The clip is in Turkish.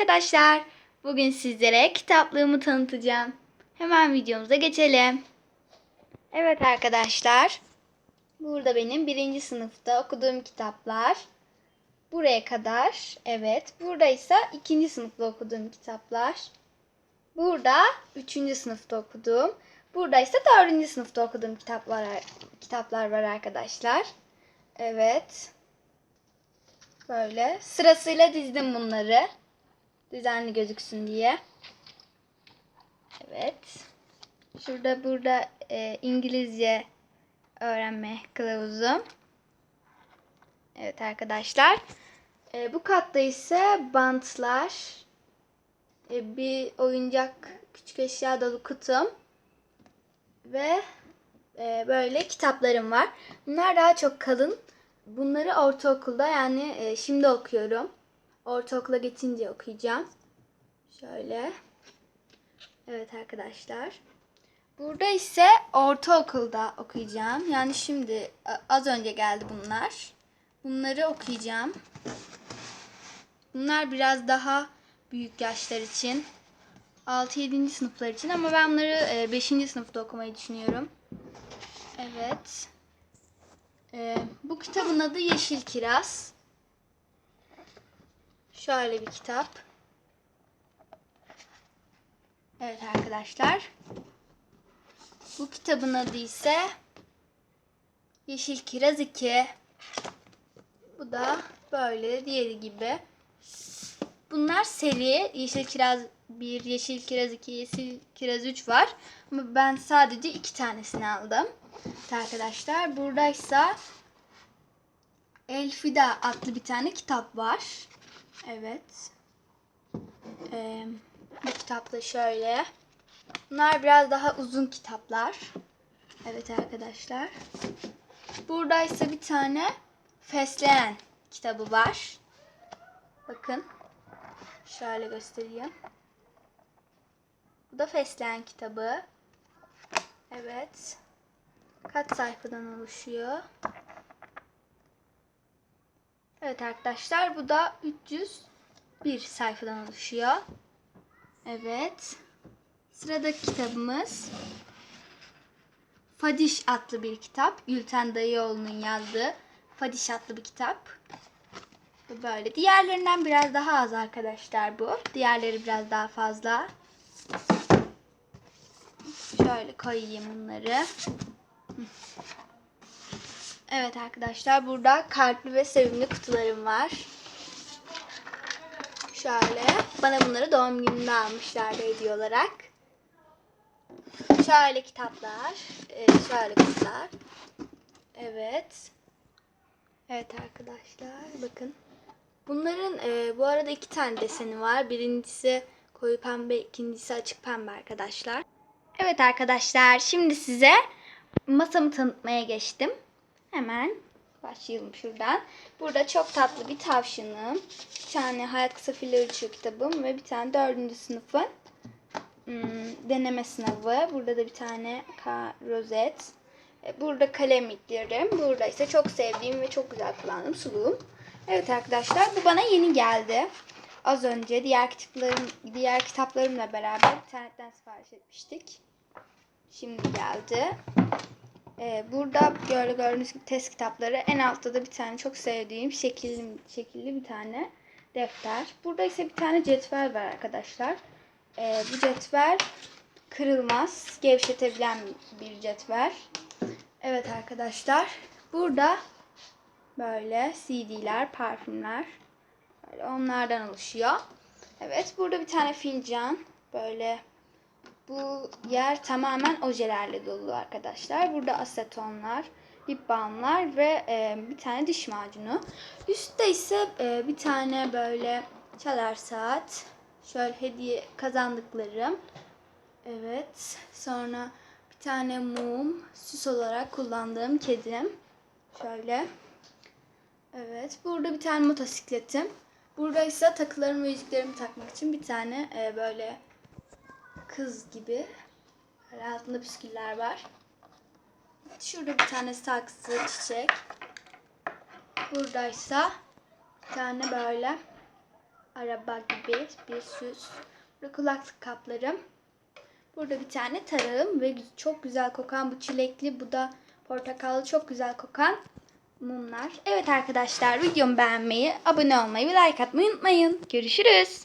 arkadaşlar. Bugün sizlere kitaplığımı tanıtacağım. Hemen videomuza geçelim. Evet arkadaşlar. Burada benim birinci sınıfta okuduğum kitaplar. Buraya kadar. Evet. Burada ise ikinci sınıfta okuduğum kitaplar. Burada üçüncü sınıfta okuduğum. Burada ise dördüncü sınıfta okuduğum kitaplar, kitaplar var arkadaşlar. Evet. Böyle sırasıyla dizdim bunları. Düzenli gözüksün diye. Evet. Şurada burada e, İngilizce öğrenme kılavuzum. Evet arkadaşlar. E, bu katta ise bantlar. E, bir oyuncak küçük eşya dolu kutum. Ve e, böyle kitaplarım var. Bunlar daha çok kalın. Bunları ortaokulda yani e, şimdi okuyorum. Ortaokula geçince okuyacağım. Şöyle. Evet arkadaşlar. Burada ise ortaokulda okuyacağım. Yani şimdi az önce geldi bunlar. Bunları okuyacağım. Bunlar biraz daha büyük yaşlar için. 6-7. sınıflar için ama ben bunları 5. sınıfta okumayı düşünüyorum. Evet. Ee, bu kitabın adı Yeşil Kiraz. Şöyle bir kitap. Evet arkadaşlar. Bu kitabın adı ise Yeşil Kiraz 2. Bu da böyle diğeri gibi. Bunlar seri. Yeşil Kiraz 1, Yeşil Kiraz 2, Yeşil Kiraz 3 var. Ama ben sadece iki tanesini aldım. Evet arkadaşlar. Buradaysa Elfida adlı bir tane kitap var. Evet. Ee, bu kitap da şöyle. Bunlar biraz daha uzun kitaplar. Evet arkadaşlar. Buradaysa bir tane Fesleğen kitabı var. Bakın. Şöyle göstereyim. Bu da Fesleğen kitabı. Evet. Kaç sayfadan oluşuyor? Evet arkadaşlar bu da 301 sayfadan oluşuyor. Evet. Sıradaki kitabımız Fadiş adlı bir kitap. Gülten Dayıoğlu'nun yazdığı Fadiş adlı bir kitap. Böyle. Diğerlerinden biraz daha az arkadaşlar bu. Diğerleri biraz daha fazla. Şöyle koyayım bunları. Evet arkadaşlar burada kalpli ve sevimli kutularım var. Şöyle bana bunları doğum gününde almışlardı hediye olarak. Şöyle kitaplar. e, Şöyle kutular. Evet. Evet arkadaşlar bakın. Bunların e, bu arada iki tane deseni var. Birincisi koyu pembe, ikincisi açık pembe arkadaşlar. Evet arkadaşlar şimdi size masamı tanıtmaya geçtim. Hemen başlayalım şuradan. Burada çok tatlı bir tavşanım. Bir tane Hayat Kısa Filler Uçuyor kitabım ve bir tane dördüncü sınıfın hmm, deneme sınavı. Burada da bir tane rozet. E, Burada kalemliklerim. Burada ise çok sevdiğim ve çok güzel kullandığım suluğum. Evet arkadaşlar bu bana yeni geldi. Az önce diğer kitaplarım diğer kitaplarımla beraber internetten sipariş etmiştik. Şimdi geldi. Ee, burada böyle gördüğünüz gibi test kitapları. En altta da bir tane çok sevdiğim şekilli, şekilli bir tane defter. Burada ise bir tane cetvel var arkadaşlar. Ee, bu cetvel kırılmaz, gevşetebilen bir cetvel. Evet arkadaşlar. Burada böyle CD'ler, parfümler. Böyle onlardan oluşuyor. Evet burada bir tane fincan. Böyle bu yer tamamen ojelerle dolu arkadaşlar. Burada asetonlar, lip balmlar ve e, bir tane diş macunu. Üstte ise e, bir tane böyle çalar saat. Şöyle hediye kazandıklarım. Evet. Sonra bir tane mum. Süs olarak kullandığım kedim. Şöyle. Evet. Burada bir tane motosikletim. Burada ise takılarımı ve yüzüklerimi takmak için bir tane e, böyle kız gibi. Böyle altında püsküller var. Şurada bir tane saksı, çiçek. Buradaysa bir tane böyle araba gibi bir süs. Burada kulaklık kaplarım. Burada bir tane tarağım ve çok güzel kokan bu çilekli, bu da portakallı çok güzel kokan mumlar. Evet arkadaşlar videomu beğenmeyi, abone olmayı ve like atmayı unutmayın. Görüşürüz.